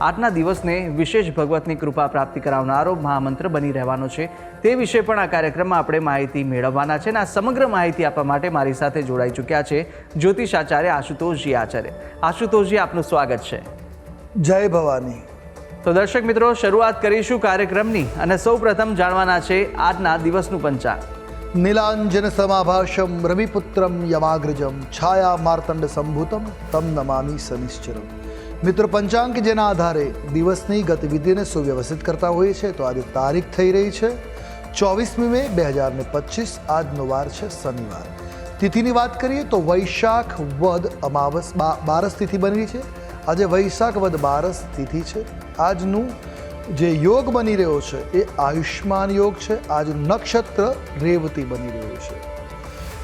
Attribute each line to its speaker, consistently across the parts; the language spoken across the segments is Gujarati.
Speaker 1: આજના દિવસને વિશેષ ભગવતની કૃપા પ્રાપ્તિ કરાવનારો મહામંત્ર બની રહેવાનો છે. તે વિશે પણ આ કાર્યક્રમમાં આપણે માહિતી મેળવવાના છે અને આ સમગ્ર માહિતી આપવા માટે મારી સાથે જોડાઈ ચૂક્યા છે જ્યોતિષ આચાર્ય આશુતોષજી આચાર્ય. આશુતોષજી આપનું સ્વાગત છે.
Speaker 2: જય ભવાની.
Speaker 1: તો દર્શક મિત્રો શરૂઆત કરીશું કાર્યક્રમની અને સૌ પ્રથમ જાણવાના છે આજના દિવસનું પંચાંગ.
Speaker 2: નીલાંજન સમાભાષમ રવિપુત્રમ યમાગ્રજમ છાયા માર્તંડ સંભૂતમ તમ નમામી શનિશ્ચરમ મિત્રો, પંચાંગ જેના આધારે દિવસની ગતિવિધિને સુવ્યવસ્થિત કરતા હોઈએ છે તો આજે તારીખ થઈ રહી છે ચોવીસમી મે બે હજાર ને પચીસ, આજનો વાર છે શનિવાર. તિથિની વાત કરીએ તો વૈશાખ વદ અમાવસ બારસ તિથિ બની છે. આજે વૈશાખ વદ બારસ તિથિ છે. આજનું જે યોગ બની રહ્યો છે એ આયુષ્માન યોગ છે. આજનું નક્ષત્ર રેવતી બની રહ્યું છે.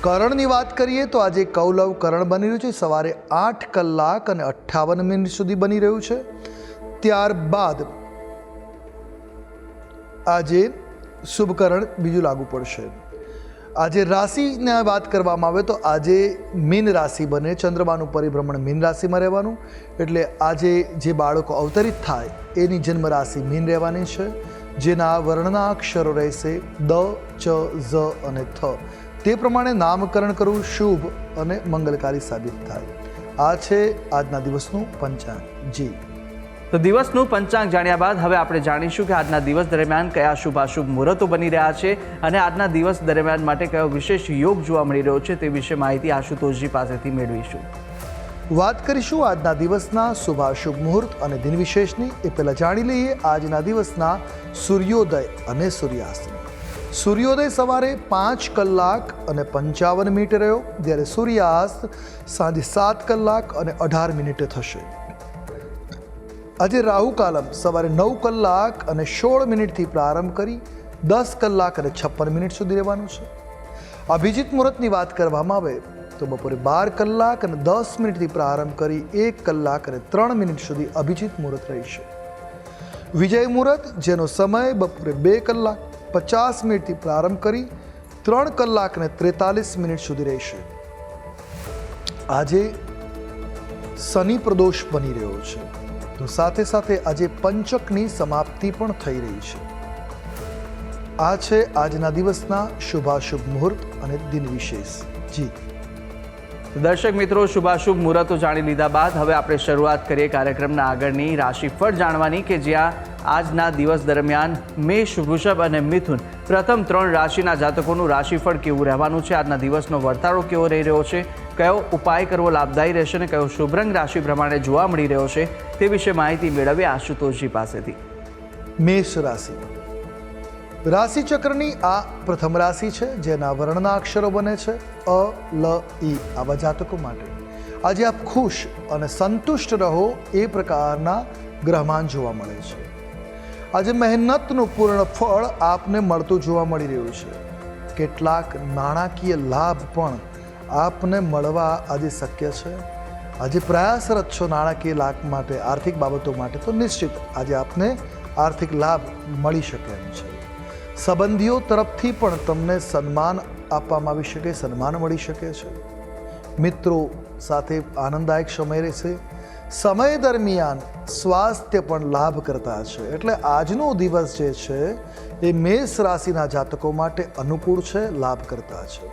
Speaker 2: કરણની વાત કરીએ તો આજે કૌલવ કરણ બની રહ્યું છે. સવારે આઠ કલાક અને અઠ્ઠાવન મિનિટ સુધી બની રહ્યું છે. ત્યારબાદ આજે શુભકરણ બીજું લાગુ પડશે. આજે રાશિને વાત કરવામાં આવે તો આજે મીન રાશિ બને. ચંદ્રમાનું પરિભ્રમણ મીન રાશિમાં રહેવાનું. એટલે આજે જે બાળકો અવતરિત થાય, એની જન્મ રાશિ મીન રહેવાની છે. જેના વર્ણના અક્ષરો રહેશે દ, ચ, ઝ અને થ. તે પ્રમાણે નામકરણ કરવું શુભ અને મંગલકારી સાબિત થાય. આ છે આજના દિવસનું પંચાંગ. જી.
Speaker 1: તો દિવસનું પંચાંગ જાણ્યા બાદ હવે આપણે જાણીશું કે આજના દિવસ દરમિયાન કયા શુભાશુભ મુહૂર્તો બની રહ્યા છે અને આજના દિવસ દરમિયાન માટે કયો વિશેષ યોગ જોવા મળી રહ્યો છે તે વિશે માહિતી આશુતોષજી પાસેથી મેળવીશું.
Speaker 2: વાત કરીશું આજના દિવસના શુભાશુભ મુહૂર્ત અને દિન વિશેષની. એ પહેલાં જાણી લઈએ આજના દિવસના સૂર્યોદય અને સૂર્યાસ્તની સૂર્યોદય સવારે પાંચ કલાક અને પંચાવન મિનિટે રહ્યો. જ્યારે સૂર્યાસ્ત સાંજે સાત કલાક અને અઢાર મિનિટે થશે. આજે રાહુ કાલમ સવારે નવ કલાક અને સોળ મિનિટથી પ્રારંભ કરી દસ કલાક અને છપ્પન મિનિટ સુધી રહેવાનું છે. અભિજીત મુહૂર્તની વાત કરવામાં આવે તો બપોરે બાર કલાક અને દસ મિનિટથી પ્રારંભ કરી એક કલાક અને ત્રણ મિનિટ સુધી અભિજીત મુહૂર્ત રહેશે વિજય મુહૂર્ત, જેનો સમય બપોરે બે કલાક પચાસ મિનિટથી પ્રારંભ કરી ત્રણ કલાક ને ત્રેતાલીસ મિનિટ સુધી રહેશે. આજે શનિ પ્રદોષ બની રહ્યો છે. તો સાથે સાથે આજે પંચકની સમાપ્તિ પણ થઈ રહી છે. આ છે આજના દિવસના શુભાશુભ મુહૂર્ત અને દિન વિશેષ. જી.
Speaker 1: દર્શક મિત્રો, શુભાશુભ મુહૂર્તો જાણી લીધા બાદ હવે આપણે શરૂઆત કરીએ કાર્યક્રમના આગળની રાશિફળ જાણવાની કે જ્યાં આજના દિવસ દરમિયાન મેષ, વૃષભ અને મિથુન પ્રથમ ત્રણ રાશિના જાતકોનું રાશિફળ કેવું રહેવાનું છે? આજના દિવસનો વર્તારો કેવો રહી રહ્યો છે? કયો ઉપાય કરવો લાભદાયી રહેશે અને કયો શુભ રંગ રાશિ પ્રમાણે જોવા મળી રહ્યો છે તે વિશે માહિતી મેળવીએ આશુતોષજી પાસેથી.
Speaker 2: મેષ રાશિ. રાશિચક્રની આ પ્રથમ રાશિ છે, જેના વર્ણના અક્ષરો બને છે, અ, લ ઈ આવા જાતકો માટે. આજે આપ ખુશ અને સંતુષ્ટ રહો એ પ્રકારના ગ્રહમાન જોવા મળે છે. આજે મહેનતનું પૂર્ણ ફળ આપને મળતું જોવા મળી રહ્યું છે. કેટલાક નાણાકીય લાભ પણ આપને મળવા આજે શક્ય છે. આજે પ્રયાસરત છો નાણાકીય લાભ માટે, આર્થિક બાબતો માટે, તો નિશ્ચિત આજે આપને આર્થિક લાભ મળી શકે એમ છે. સંબંધીઓ તરફથી પણ તમને સન્માન આપવામાં આવી શકે, સન્માન મળી શકે છે. મિત્રો, સાથે આનંદદાયક સમય રહેશે. સમય દરમિયાન સ્વાસ્થ્ય પણ લાભ કરતા છે એટલે આજનો દિવસ જે છે, એ મેષ રાશિના જાતકો માટે અનુકૂળ છે, લાભ કરતા છે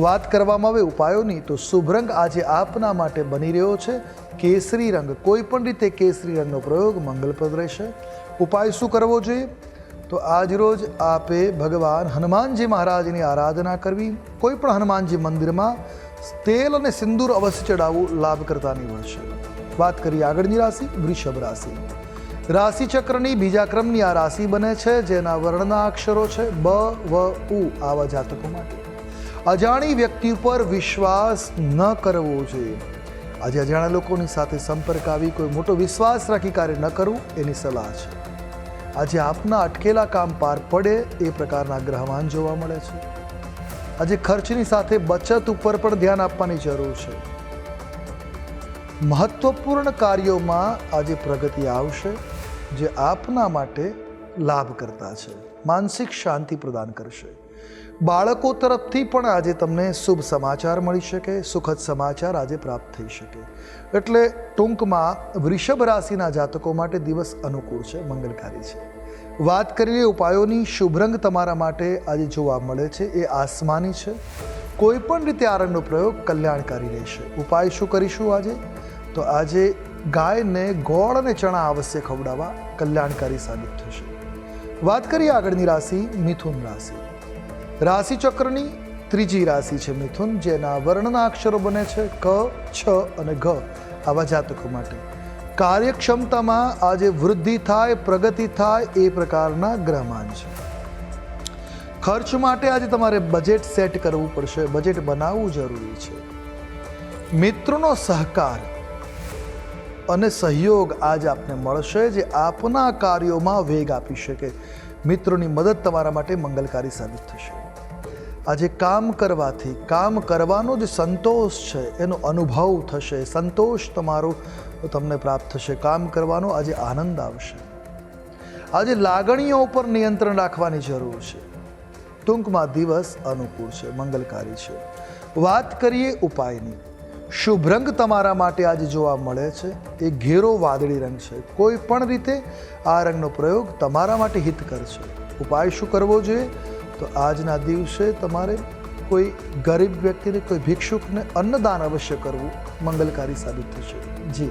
Speaker 2: વાત કરવામાં આવે ઉપાયોની, તો શુભ રંગ આજે આપના માટે બની રહ્યો છે. કેસરી રંગ, કોઈ પણ રીતે કેસરી રંગનો પ્રયોગ મંગલપ્રદ રહેશે. ઉપાય શું કરવો જોઈએ? તો આજરોજ આપે ભગવાન હનુમાનજી મહારાજની આરાધના કરવી. કોઈ પણ હનુમાનજી મંદિરમાં તેલ અને સિંદૂર અવશ્ય ચડાવવું લાભકર્તા નીવડશે વાત કરીએ આગળની રાશિ, વૃષભ રાશિ. રાશિ ચક્રની બીજા ક્રમની આ રાશિ બને છે, જેના વર્ણના અક્ષરો છે, બ, વ, ઉ, આવા જાતકો માટે. અજાણી વ્યક્તિ ઉપર વિશ્વાસ ન કરવો જોઈએ. આજે અજાણ્યા લોકોની સાથે સંપર્ક આવી કોઈ મોટો વિશ્વાસ રાખી કાર્ય ન કરવું, એની સલાહ છે. આજે આપના અટકેલા કામ પાર પડે, એ પ્રકારના ગ્રહવાન જોવા મળે છે. આજે ખર્ચની સાથે બચત ઉપર પણ ધ્યાન આપવાની જરૂર છે. મહત્વપૂર્ણ કાર્યોમાં આજે પ્રગતિ આવશે જે આપના માટે લાભ કરતા છે, માનસિક શાંતિ પ્રદાન કરશે. બાળકો તરફથી પણ આજે તમને શુભ સમાચાર મળી શકે, સુખદ સમાચાર આજે પ્રાપ્ત થઈ શકે. એટલે ટૂંકમાં વૃષભ રાશિના જાતકો માટે દિવસ અનુકૂળ છે, મંગલકારી છે. વાત કરીએ ઉપાયોની, શુભ રંગ તમારા માટે આજે જોવા મળે છે, એ આસમાની છે. કોઈ પણ રીતે આ પ્રયોગ કલ્યાણકારી રહેશે. ઉપાય શું કરીશું આજે? તો આજે ગાયને ગોળ અને ચણા અવશ્ય ખવડાવવા કલ્યાણકારી સાબિત થશે. વાત કરીએ આગળની રાશિ, મિથુન રાશિ. રાશિ ચક્રની ત્રીજી રાશિ છે મિથુન, જેના વર્ણના અક્ષરો બને છે ક, છ અને ઘ આવા જાતકો માટે. કાર્યક્ષમતામાં આજે વૃદ્ધિ થાય, પ્રગતિ થાય એ પ્રકારના ગ્રહમાન છે. ખર્ચ માટે આજે તમારે બજેટ સેટ કરવું પડશે, બજેટ બનાવવું જરૂરી છે. મિત્રોનો સહકાર અને સહયોગ આજ આપને મળશે જે આપના કાર્યોમાં વેગ આપી શકે. મિત્રોની મદદ તમારા માટે મંગલકારી સાબિત થશે. આજે કામ કરવાથી, કામ કરવાનો જે સંતોષ છે, એનો અનુભવ થશે. સંતોષ તમારો તમને પ્રાપ્ત થશે. કામ કરવાનો આજે આનંદ આવશે. આજે લાગણીઓ ઉપર નિયંત્રણ રાખવાની જરૂર છે. ટૂંકમાં દિવસ અનુકૂળ છે, મંગલકારી છે. વાત કરીએ ઉપાયની. શુભ રંગ તમારા માટે આજે જોવા મળે છે. એ ઘેરો વાદળી રંગ છે. કોઈ પણ રીતે આ રંગનો પ્રયોગ તમારા માટે હિતકર છે. ઉપાય શું કરવો જોઈએ? તો આજના દિવસે તમારે કોઈ ગરીબ વ્યક્તિને, કોઈ ભિક્ષુકને અન્નદાન અવશ્ય કરવું મંગલકારી સાબિત થશે. જી.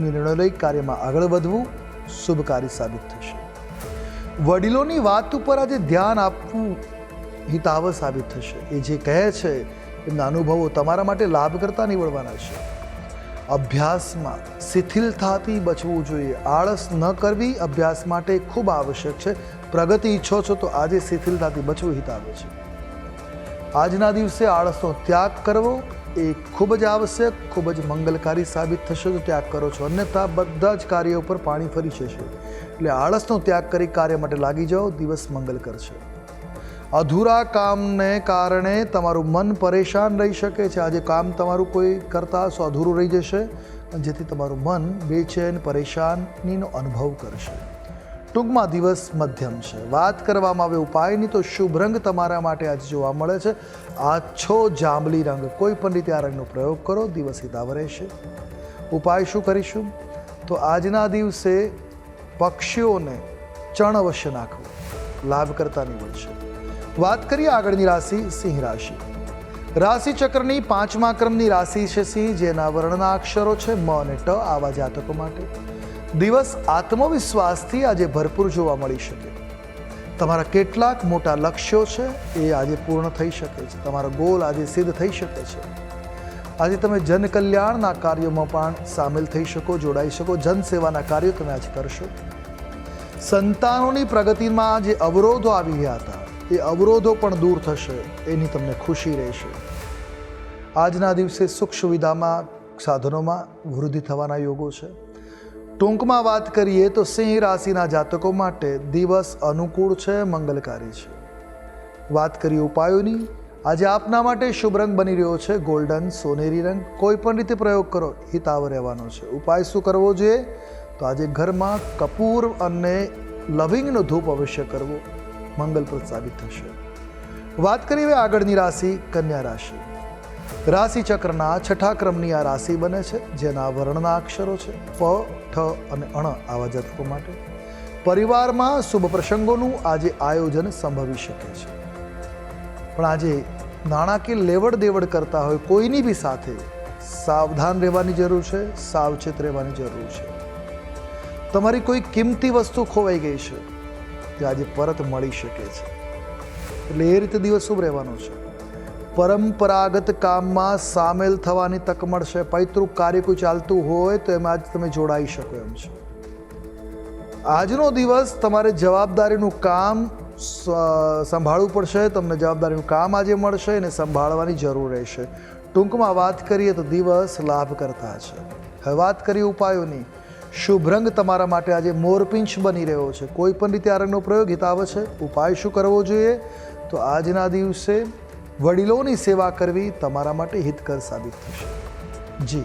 Speaker 2: નિર્ણય લઈ કાર્યમાં આગળ વધવું શુભકારી સાબિત થશે. વડીલોની વાત ઉપર આજે ધ્યાન આપવું હિતાવ સાબિત થશે. એ જે કહે છે, એમના અનુભવો તમારા માટે લાભ કરતા નીવડવાના છે. અભ્યાસમાં શિથિલતાથી બચવું જોઈએ. આળસ ન કરવી અભ્યાસ માટે ખૂબ આવશ્યક છે. પ્રગતિ ઈચ્છો છો તો આજે શિથિલતાથી બચવું હિતાવે છે. આજના દિવસે આળસનો ત્યાગ કરવો એ ખૂબ જ આવશ્યક, ખૂબ જ મંગલકારી સાબિત થશે, તો ત્યાગ કરો છો. અન્યથા બધા જ કાર્યો ઉપર પાણી ફરી જશે. એટલે આળસનો ત્યાગ કરી કાર્ય માટે લાગી જાઓ, દિવસ મંગલ કરશે. અધૂરા કામને કારણે તમારું મન પરેશાન રહી શકે છે. આજે કામ તમારું કોઈ કરતા હશો અધૂરું રહી જશે જેથી તમારું મન બેચેન, પરેશાનીનો અનુભવ કરશે. ટૂંકમાં દિવસ મધ્યમ છે. વાત કરવામાં આવે ઉપાયની તો શુભ રંગ તમારા માટે આજે જોવા મળે છે. આછો જાંબલી રંગ કોઈ પણ રીતે આ રંગનો પ્રયોગ કરો, દિવસ હિતાવ રહેશે. ઉપાય શું કરીશું? તો આજના દિવસે પક્ષીઓને ચણ અવશ્ય નાખવું. લાભ કરતા નીવડશે વાત કરીએ આગળની રાશિ, સિંહ રાશિ. રાશિ ચક્રની પાંચમા ક્રમની રાશિ છે સિંહ, જેના વર્ણના અક્ષરો છે મ અને ટ આવા જાતકો માટે. દિવસ આત્મવિશ્વાસથી આજે ભરપૂર જોવા મળી શકે. તમારા કેટલાક મોટા લક્ષ્યો છે, એ આજે પૂર્ણ થઈ શકે છે. તમારો ગોલ આજે સિદ્ધ થઈ શકે છે. આજે તમે જનકલ્યાણના કાર્યોમાં પણ સામેલ થઈ શકો, જોડાઈ શકો, જનસેવાના કાર્યો તમે આજે કરશો. સંતાનોની પ્રગતિમાં જે અવરોધો આવી રહ્યા હતા, એ અવરોધો પણ દૂર થશે, એની તમને ખુશી રહેશે. આજના દિવસે સુખ સુવિધામાં, સાધનોમાં વૃદ્ધિ થવાના યોગો છે. ટૂંકમાં વાત કરીએ તો સિંહ રાશિના જાતકો માટે દિવસ અનુકૂળ છે, મંગલકારી છે. વાત કરીએ ઉપાયોની, આજે આપના માટે શુભ રંગ બની રહ્યો છે, ગોલ્ડન, સોનેરી રંગ. કોઈ પણ રીતે પ્રયોગ કરો, હિતાવ રહેવાનો છે. ઉપાય શું કરવો જોઈએ? તો આજે ઘરમાં કપૂર અને લવિંગનો ધૂપ અવશ્ય કરવો. મંગલપ્રદ સાબિત થશે. વાત કરીએ આગળની રાશિ, કન્યા રાશિ. રાશિ ચક્રના છઠ્ઠા ક્રમની આ રાશિ બને છે, જેના વર્ણના અક્ષરો છે, પ, ઠ અને અણ આવા જાતકો માટે. પરિવારમાં શુભ પ્રસંગોનું આજે આયોજન સંભવી શકે છે. પણ આજે નાણાકીય લેવડ દેવડ કરતા હોય કોઈની બી સાથે સાવધાન રહેવાની જરૂર છે, સાવચેત રહેવાની જરૂર છે. તમારી કોઈ કિંમતી વસ્તુ ખોવાઈ ગઈ છે, તે આજે પરત મળી શકે છે. એટલે એ રીતે દિવસ શુભ રહેવાનો છે. પરંપરાગત કામમાં સામેલ થવાની તક મળશે. પૈતૃક કાર્ય કોઈ ચાલતું હોય તો એમાં આજ તમે જોડાઈ શકો એમ છો. આજનો દિવસ તમારે જવાબદારીનું કામ સંભાળવું પડશે. તમને જવાબદારીનું કામ આજે મળશે અને સંભાળવાની જરૂર રહેશે. ટૂંકમાં વાત કરીએ તો દિવસ લાભ કરતા છે. હવે વાત કરીએ ઉપાયોની. શુભ રંગ તમારા માટે આજે મોરપિંચ બની રહ્યો છે. કોઈ પણ રીતે આ રંગનો પ્રયોગ હિતાવે છે. ઉપાય શું કરવો જોઈએ? તો આજના દિવસે વડીલોની સેવા કરવી તમારા માટે હિતકર સાબિત થશે. જી.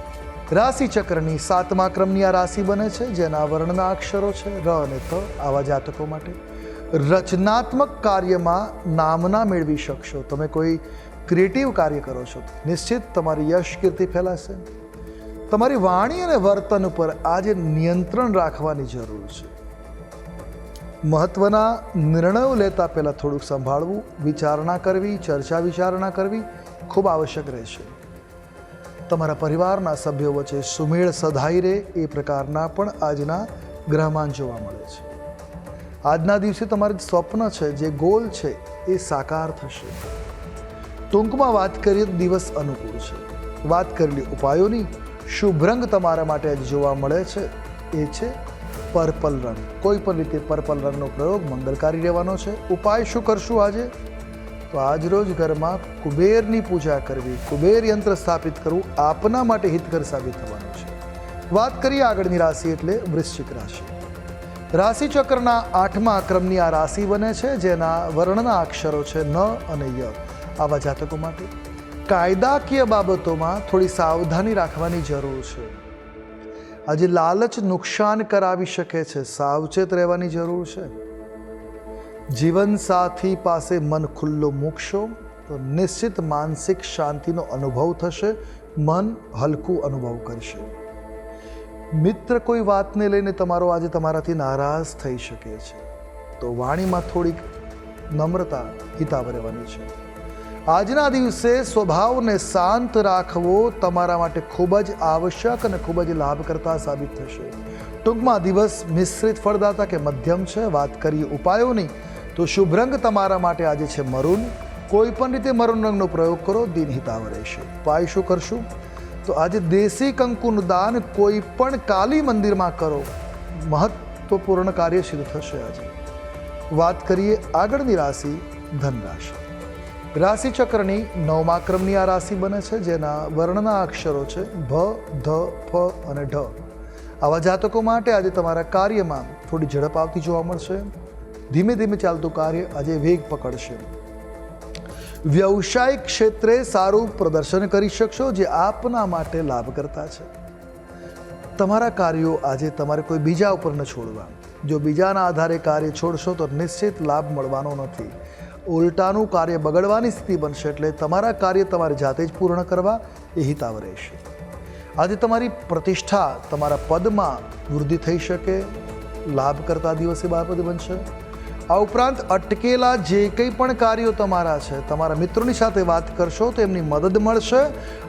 Speaker 2: રાશિ ચક્રની સાતમા ક્રમની આ રાશિ બને છે, જેના વર્ણના અક્ષરો છે, ર અને ત. આવા જાતકો માટે રચનાત્મક કાર્યમાં નામના મેળવી શકશો. તમે કોઈ ક્રિએટિવ કાર્ય કરો છો, નિશ્ચિત તમારી યશ કીર્તિ ફેલાશે. તમારી વાણી અને વર્તન ઉપર આજે નિયંત્રણ રાખવાની જરૂર છે. મહત્વના નિર્ણયો લેતા પહેલાં થોડુંક સંભાળવું, વિચારણા કરવી, ચર્ચા વિચારણા કરવી ખૂબ આવશ્યક રહેશે. તમારા પરિવારના સભ્યો વચ્ચે સુમેળ સધાઈ રહે એ પ્રકારના પણ આજના ગ્રહમાન જોવા મળે છે. આજના દિવસે તમારે સ્વપ્ન છે, જે ગોલ છે, એ સાકાર થશે. ટૂંકમાં વાત કરીએ તો દિવસ અનુકૂળ છે. વાત કરેલી ઉપાયોની, શુભ રંગ તમારા માટે આજે જોવા મળે છે, એ છે પર્પલ રંગ. કોઈ પણ રીતે પર્પલ રંગનો પ્રયોગ મંગલકારી રહેવાનો છે. ઉપાય શું કરશું આજે? તો આજ રોજ ઘરમાં કુબેરની પૂજા કરવી, કુબેર યંત્ર સ્થાપિત કરવું આપના માટે હિતકર સાબિત થવાનું છે. વાત કરીએ આગળની રાશિ એટલે વૃશ્ચિક રાશિ. રાશિચક્રના આઠમા ક્રમની આ રાશિ બને છે, જેના વર્ણના અક્ષરો છે ન અને ય. આવા જાતકો માટે કાયદાકીય બાબતોમાં થોડી સાવધાની રાખવાની જરૂર છે. આજે લાલચ નુકસાન કરાવી શકે છે, સાવચેત રહેવાની જરૂર છે. જીવનસાથી પાસે મન ખુલ્લું મૂકશો, તો નિશ્ચિત માનસિક શાંતિનો અનુભવ થશે, મન હલકું અનુભવ કરશે. મિત્ર કોઈ વાતને લઈને તમારો આજે તમારાથી નારાજ થઈ શકે છે. તો વાણીમાં થોડીક નમ્રતા હિતાવ રહેવાની છે. આજના દિવસે સ્વભાવને શાંત રાખવો તમારા માટે ખૂબ જ આવશ્યક અને ખૂબ જ લાભકર્તા સાબિત થશે. ટૂંકમાં દિવસ મિશ્રિત ફળદાતા કે મધ્યમ છે, વાત કરીએ ઉપાયોની. તો શુભ રંગ તમારા માટે આજે છે મરૂન. કોઈ પણ રીતે મરૂન રંગનો પ્રયોગ કરો દિન હિતાવ રહેશે. ઉપાય શું કરશું? તો આજે દેશી કંકુનું દાન કોઈ પણ કાલી મંદિરમાં કરો. મહત્વપૂર્ણ કાર્ય સિદ્ધ થશે આજે. વાત કરીએ આગળની રાશિ ધન રાશિ રાશિ નવમા ક્રમની આ રાશિ બને છે, જેના વર્ણના અક્ષરો છે ભ, ધ, ફ અને ઢ. આવા જાતકો માટે આજે તમારા કાર્યમાં થોડી ઝડપ આવતી જોવા મળશે. ધીમે ધીમે ચાલતું કાર્ય આજે વેગ પકડશે. વ્યવસાયિક ક્ષેત્રે સારું પ્રદર્શન કરી શકશો જે આપના માટે લાભકર્તા છે. તમારા કાર્યો આજે તમારે કોઈ બીજા ઉપર ન છોડવા. જો બીજાના આધારે કાર્ય છોડશો તો નિશ્ચિત લાભ મળવાનો નથી. ઉલટાનું કાર્ય બગડવાની સ્થિતિ બનશે એટલે તમારા કાર્ય તમારે જાતે જ પૂર્ણ કરવા એ હિતાવ રહેશે. આજે તમારી પ્રતિષ્ઠા તમારા પદમાં વૃદ્ધિ થઈ શકે. લાભ કરતા દિવસે બાબત બનશે. આ ઉપરાંત અટકેલા જે કંઈ પણ કાર્યો તમારા છે, તમારા મિત્રોની સાથે વાત કરશો તો એમની મદદ મળશે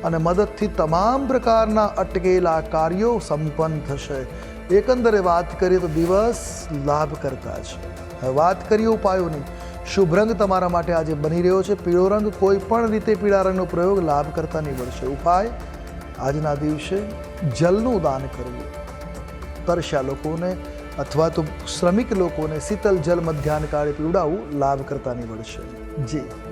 Speaker 2: અને મદદથી તમામ પ્રકારના અટકેલા કાર્યો સંપન્ન થશે. એકંદરે વાત કરીએ તો દિવસ લાભ કરતા છે. હવે વાત કરીએ ઉપાયોની. શુભ રંગ તમારા માટે આજે બની રહ્યો છે. પીળો રંગ કોઈ પણ રીતે પીળા રંગનો પ્રયોગ લાભ કરતા નીવડશે. ઉપાય? આજના દિવસે જલનું દાન કરવું. તરસ્યા લોકોને અથવા તો શ્રમિક લોકોને શીતલ જલ મધ્યાહન કાળે પીવડાવવું લાભકર્તા નિવડશે જી.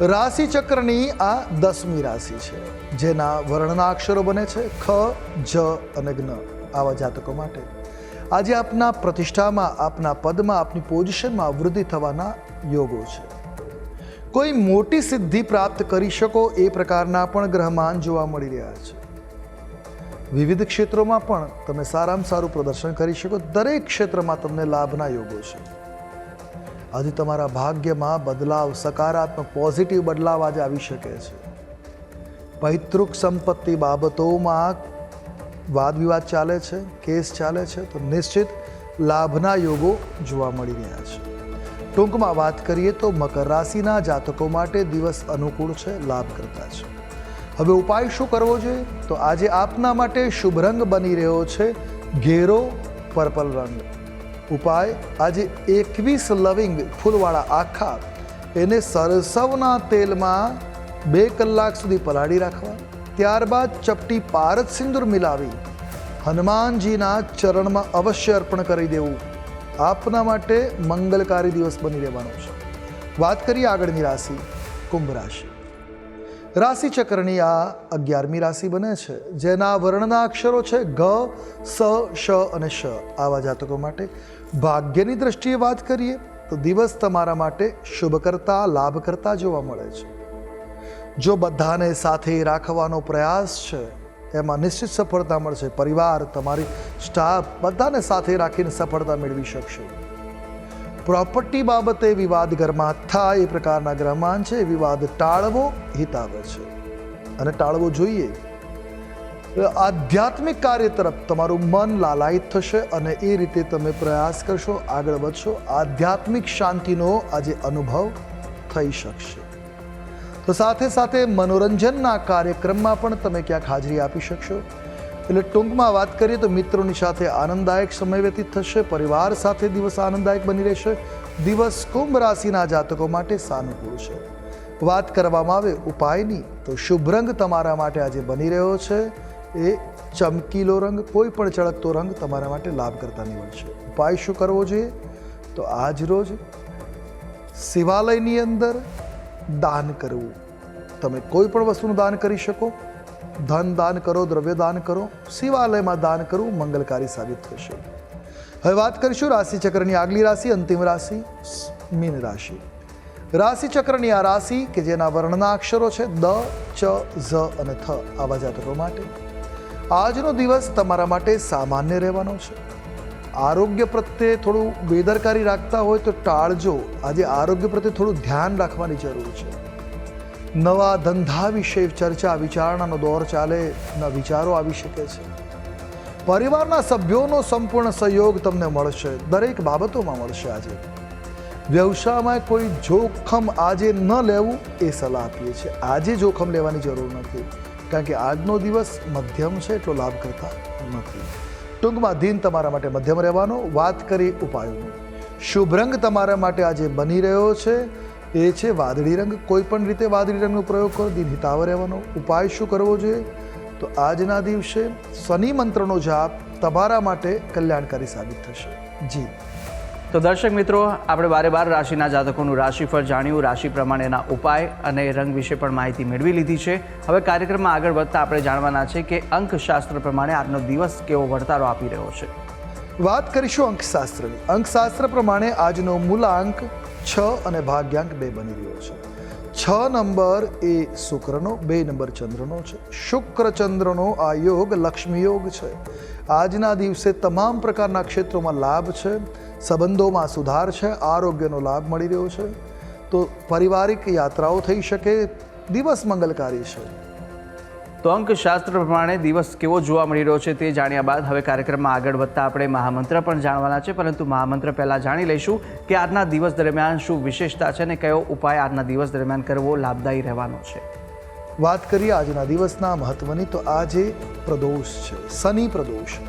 Speaker 2: રાશિ ચક્રની આ દસમી રાશિ છે, જેના વર્ણના અક્ષરો બને છે ખ, જ અને જ્ઞ, આવા જાતકો માટે. આજે આપના પ્રતિષ્ઠામાં, આપના પદમાં, આપની પોઝિશનમાં વૃદ્ધિ થવાના યોગો છે. કોઈ મોટી સિદ્ધિ પ્રાપ્ત કરી શકો એ પ્રકારના પણ ગ્રહમાન જોવા મળી રહ્યા છે. વિવિધ ક્ષેત્રોમાં પણ તમે સારામાં સારું પ્રદર્શન કરી શકો, દરેક ક્ષેત્રમાં તમને લાભના યોગો છે. આજે તમારા ભાગ્યમાં બદલાવ, સકારાત્મક પોઝિટિવ બદલાવ આજે આવી શકે છે. પૈતૃક સંપત્તિ બાબતોમાં વાદ વિવાદ ચાલે છે, કેસ ચાલે છે, તો નિશ્ચિત લાભના યોગો જોવા મળી રહ્યા છે. ટૂંકમાં વાત કરીએ તો મકર રાશિના જાતકો માટે દિવસ અનુકૂળ છે લાભ કરતા છે. હવે ઉપાય શું કરવો જોઈએ? તો આજે આપના માટે શુભ રંગ બની રહ્યો છે, ઘેરો પર્પલ રંગ. ઉપાય આજે એકવીસ લવિંગ ફૂલવાળા આખા. એને સરસવના તેલમાં બે કલાક સુધી પલાળી રાખવા. ત્યારબાદ ચપટી પારદ સિંદૂર મિલાવી. હનુમાનજીના ચરણમાં અવશ્ય અર્પણ કરી દેવું. આપના માટે મંગલકારી દિવસ બની રહેવાનો છે. વાત કરીએ આગળની રાશિ, કુંભ રાશિ. રાશિ ચક્રની આ અગિયારમી રાશિ બને છે, જેના વર્ણના અક્ષરો છે ગ, સ, શ અને શ. આવા જાતકો માટે ભાગ્યની દ્રષ્ટિએ વાત કરીએ, તો દિવસ તમારા માટે શુભ કરતા, લાભ કરતા જોવા મળે છે. જો બધાને સાથે રાખવાનો પ્રયાસ છે, એમાં નિશ્ચિત સફળતા મળશે. પરિવાર, તમારી સ્ટાફ બધાને સાથે રાખીને સફળતા મેળવી શકશો. પ્રોપર્ટી બાબતે વિવાદ ઘરમાં થાય એ પ્રકારના ગ્રહમાન છે. વિવાદ ટાળવો હિતાવ છે. અને ટાળવો જોઈએ. આધ્યાત્મિક કાર્ય તરફ તમારું મન લાલાયિત થશે અને એ રીતે તમે પ્રયાસ કરશો, આગળ વધશો, આધ્યાત્મિક શાંતિનો આજે અનુભવ થઈ શકશે. તો સાથે સાથે મનોરંજનના કાર્યક્રમમાં પણ તમે ક્યાંક હાજરી આપી શકશો. એટલે ટૂંકમાં વાત કરીએ તો મિત્રોની સાથે આનંદદાયક સમય વ્યતીત થશે, પરિવાર સાથે દિવસ આનંદદાયક બની રહેશે, દિવસ કુંભ રાશિના જાતકો માટે સાનુકૂળ છે. વાત કરવામાં આવે ઉપાયની, તો શુભ રંગ તમારા માટે આજે બની રહ્યો છે. એ ચમકીલો રંગ, કોઈ પણ ચળકતો રંગ તમારા માટે લાભ કરતા નીવડશે ઉપાય શું કરવો જોઈએ? તો આજ રોજ શિવાલયની અંદર દાન કરવું. તમે કોઈ પણ વસ્તુનું દાન કરી શકો. ધન દાન કરો, દ્રવ્ય દાન કરો, શિવાલયમાં દાન કરવું મંગલકારી સાબિત થશે. હવે વાત કરીશું રાશિચક્રની આગલી રાશિ, અંતિમ રાશિ, મીન રાશિ. રાશિચક્રની આ રાશિ કે જેના વર્ણના અક્ષરો છે દ, ચ, ઝ અને થ આવા જાતકો માટે. આજનો દિવસ તમારા માટે સામાન્ય રહેવાનો છે. આરોગ્ય પ્રત્યે થોડું બેદરકારી રાખતા હોય તો ટાળજો. આજે આરોગ્ય પ્રત્યે થોડું ધ્યાન રાખવાની જરૂર છે. નવા ધંધા વિશે ચર્ચા, વિચારણાનો દોર ચાલે ના વિચારો આવી શકે છે. પરિવારના સભ્યોનો સંપૂર્ણ સહયોગ તમને મળશે, દરેક બાબતોમાં મળશે આજે. વ્યવસાયમાં કોઈ જોખમ આજે ન લેવું એ સલાહ આપીએ છીએ. આજે જોખમ લેવાની જરૂર નથી, કારણ કે આજનો દિવસ મધ્યમ છે, એટલો લાભ કરતા નથી. ટૂંકમાં દિન તમારા માટે મધ્યમ રહેવાનો, વાત કરી ઉપાયોની. શુભ રંગ તમારા માટે આજે બની રહ્યો છે એ છે વાદળી રંગ. કોઈ પણ રીતે વાદળી રંગનો પ્રયોગ કરો. દિન હિતાવ રહેવાનો ઉપાય શું કરવો જોઈએ? તો આજના દિવસે શનિ મંત્રનો જાપ તમારા માટે કલ્યાણકારી સાબિત થશે. જી.
Speaker 1: તો દર્શક મિત્રો આપણે બારે બાર રાશિના જાતકોનું રાશિફળ જાણ્યું. રાશિ પ્રમાણેના ઉપાય અને રંગ વિશે પણ માહિતી મેળવી લીધી છે. હવે કાર્યક્રમમાં આગળ વધતા આપણે જાણવાના છે કે અંકશાસ્ત્ર પ્રમાણે આજનો દિવસ કેવો વર્તારો આપી રહ્યો છે.
Speaker 2: વાત કરીશું અંકશાસ્ત્રની. અંકશાસ્ત્ર પ્રમાણે આજનો મૂલાંક છ અને ભાગ્યાંક બે બની રહ્યો છે. છ નંબર એ શુક્રનો, બે નંબર ચંદ્રનો છે. શુક્ર ચંદ્રનો આ યોગ લક્ષ્મી યોગ છે. આજના દિવસે તમામ પ્રકારના ક્ષેત્રોમાં લાભ છે, સંબંધોમાં સુધાર છે, આરોગ્યનો લાભ મળી રહ્યો છે. તો પારિવારિક યાત્રાઓ થઈ શકે, દિવસ મંગલકારી છે.
Speaker 1: તો અંકશાસ્ત્ર પ્રમાણે દિવસ કેવો જોવા મળી રહ્યો છે તે જાણ્યા બાદ હવે કાર્યક્રમમાં આગળ વધતા આપણે મહામંત્ર પણ જાણવાના છે, પરંતુ મહામંત્ર પહેલાં જાણી લઈશું કે આજના દિવસ દરમિયાન શું વિશેષતા છે અને કયો ઉપાય આજના દિવસ દરમિયાન કરવો લાભદાયી રહેવાનો છે.
Speaker 2: વાત કરીએ આજના દિવસના મહત્વની, તો આજે પ્રદોષ છે, શનિ પ્રદોષ.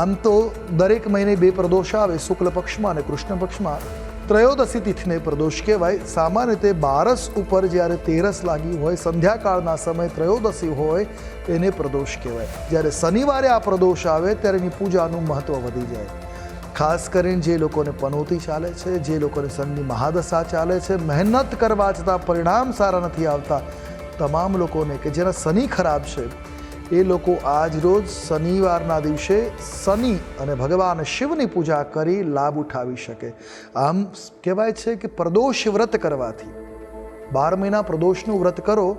Speaker 2: આમ તો દરેક મહિને બે પ્રદોષ આવે, શુક્લ પક્ષમાં અને કૃષ્ણ પક્ષમાં. ત્રયોદશી તિથિને પ્રદોષ કહેવાય સામાન્ય રીતે બારસ ઉપર જ્યારે તેરસ લાગી હોય સંધ્યાકાળના સમય ત્રયોદશી હોય એને પ્રદોષ કહેવાય જ્યારે શનિવારે આ પ્રદોષ આવે ત્યારે એની પૂજાનું મહત્ત્વ વધી જાય ખાસ કરીને જે લોકોને પનોતી ચાલે છે જે લોકોને શનિની મહાદશા ચાલે છે મહેનત કરવા છતાં પરિણામ સારા નથી આવતા તમામ લોકોને કે જેના શનિ ખરાબ છે એ લોકો આજ રોજ શનિવારના દિવસે શનિ અને ભગવાન શિવની પૂજા કરી લાભ ઉઠાવી શકે. આમ કહેવાય છે કે પ્રદોષ વ્રત કરવાથી. બાર મહિના પ્રદોષનું વ્રત કરો,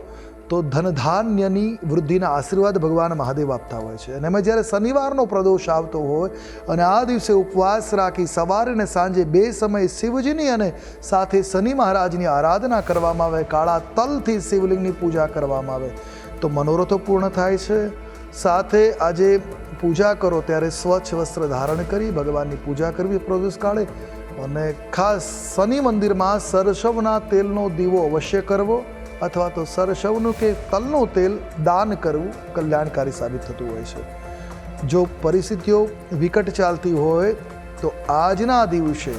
Speaker 2: તો ધનધાન્યની વૃદ્ધિના આશીર્વાદ ભગવાન મહાદેવ આપતા હોય છે. અને એમાં જ્યારે શનિવારનો પ્રદોષ આવતો હોય અને આ દિવસે ઉપવાસ રાખી સવારે અને સાંજે બે સમયે શિવજીની અને સાથે શનિ મહારાજની આરાધના કરવામાં આવે, કાળા તલથી શિવલિંગની પૂજા કરવામાં આવે તો મનોરથો પૂર્ણ થાય છે. સાથે આજે પૂજા કરો ત્યારે સ્વચ્છ વસ્ત્ર ધારણ કરી ભગવાનની પૂજા કરવી પ્રદોષ કાળે અને ખાસ શનિ મંદિરમાં સરસવના તેલનો દીવો અવશ્ય કરવો અથવા તો સરસવનું કે તલનું તેલ દાન કરવું કલ્યાણકારી સાબિત થતું હોય છે. જો પરિસ્થિતિઓ વિકટ ચાલતી હોય તો આજના દિવસે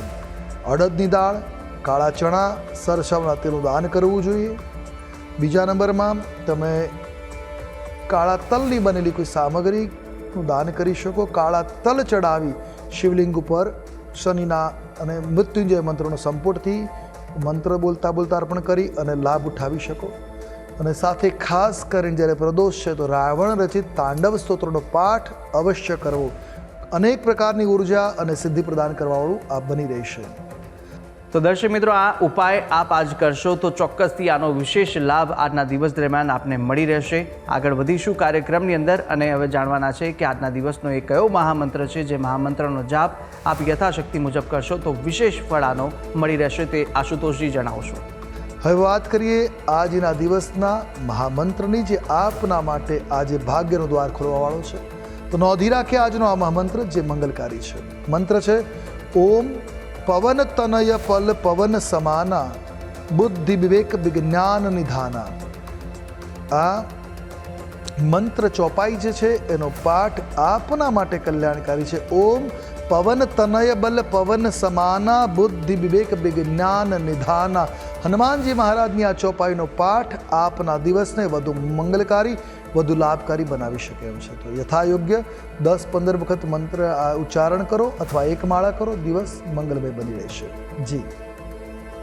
Speaker 2: અડદની દાળ, કાળા ચણા, સરસવના તેલનું દાન કરવું જોઈએ. બીજા નંબરમાં તમે કાળા તલની બનેલી કોઈ સામગ્રીનું દાન કરી શકો. કાળા તલ ચડાવી શિવલિંગ ઉપર શનિના અને મૃત્યુંજય મંત્રનો સંપુટથી મંત્ર બોલતા બોલતા અર્પણ કરી અને લાભ ઉઠાવી શકો. અને સાથે ખાસ કરીને જ્યારે પ્રદોષ છે તો રાવણ રચિત તાંડવ સ્તોત્રનો પાઠ અવશ્ય કરવો. અનેક પ્રકારની ઊર્જા અને સિદ્ધિ પ્રદાન કરવાવાળું આ બની રહેશે.
Speaker 1: તો દર્શક મિત્રો, આ ઉપાય આપ આજ કરશો તો ચોક્કસથી આનો વિશેષ લાભ આજના દિવસ દરમિયાન આપને મળી રહેશે. આગળ વધીશું કાર્યક્રમની અંદર અને હવે જાણવાના છે કે આજના દિવસનો એ કયો મહામંત્ર છે જે મહામંત્રનો જાપ આપ યથાશક્તિ મુજબ કરશો તો વિશેષ ફળ આનો મળી રહેશે તે આશુતોષજી જણાવશો.
Speaker 2: હવે વાત કરીએ આજના દિવસના મહામંત્રની, જે આપના માટે આજે ભાગ્યનો દ્વાર ખોલવાવાળો છે. તો નોંધી રાખે આજનો આ મહામંત્ર, જે મંગલકારી છે. મંત્ર છે, ઓમ પવન તનય પલ પવન સમાના બુદ્ધિ વિવેક વિજ્ઞાન નિધાના આ મંત્ર ચોપાઈ જે છે એનો પાઠ આપના માટે કલ્યાણકારી છે ઓમ પવન તનય બલ, પવન સમાના, બુદ્ધિ વિવેક વિજ્ઞાન નિધાના. હનુમાનજી મહારાજની આ ચોપાઈનો પાઠ આપના દિવસને વધુ મંગલકારી, વધુ લાભકારી બનાવી શકે એમ છે. તો યથાયોગ્ય દસ પંદર વખત મંત્ર ઉચ્ચારણ કરો અથવા એક માળા કરો, દિવસ મંગલમય બની રહેશે. જી.